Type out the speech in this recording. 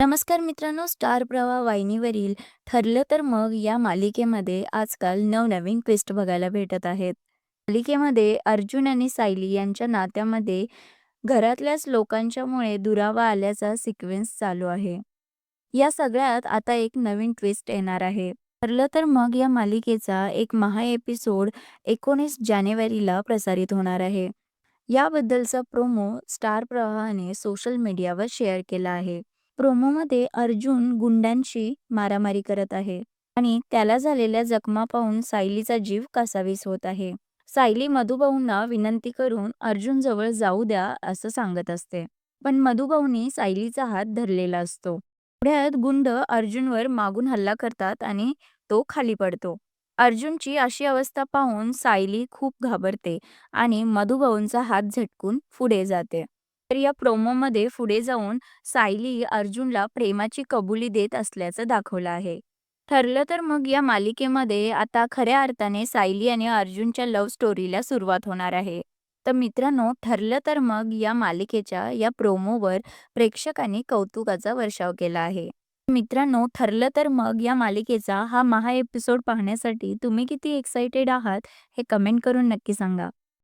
नमस्कार मित्रांनो स्टार प्रवाह वाहिनीवरील ठरलं तर मग या मालिकेमध्ये आजकाल नवनवीन ट्विस्ट बघायला भेटत आहेत. मालिकेमध्ये अर्जुन आणि सायली यांच्या नात्यामध्ये घरातल्याच लोकांच्यामुळे दुरावा आल्याचा सिक्वेन्स चालू आहे. या सगळ्यात आता एक नवीन ट्विस्ट येणार आहे. ठरलं तर मग या मालिकेचा एक महा एपिसोड एकोणीस जानेवारीला प्रसारित होणार आहे. याबद्दलचा प्रोमो स्टार प्रवाहाने सोशल मीडियावर शेअर केला आहे. प्रोमोमध्ये अर्जुन गुंडांशी मारामारी करत आहे आणि त्याला झालेल्या जखमा पाहून सायलीचा जीव कासावीस होत आहे. सायली मधुभाऊंना विनंती करून अर्जुन जवळ जाऊ द्या असं सांगत असते. पण मधुभाऊंनी सायलीचा हात धरलेला असतो. पुढ्यात गुंड अर्जुनवर मागून हल्ला करतात आणि तो खाली पडतो. अर्जुनची अशी अवस्था पाहून सायली खूप घाबरते आणि मधुभाऊंचा हात झटकून पुढे जाते. तर या प्रोमोमध्ये पुढे जाऊन सायली अर्जुनला प्रेमाची कबुली देत असल्याचं दाखवलं आहे. ठरलं तर मग या मालिकेमध्ये आता खऱ्या अर्थाने सायली आणि अर्जुनच्या लव्ह स्टोरीला सुरुवात होणार आहे. तर मित्रांनो ठरलं तर मग या मालिकेच्या या प्रोमोवर प्रेक्षकांनी कौतुकाचा वर्षाव केला आहे. मित्रांनो ठरलं तर मग या मालिकेचा हा महा एपिसोड पाहण्यासाठी तुम्ही किती एक्साइटेड आहात हे कमेंट करून नक्की सांगा.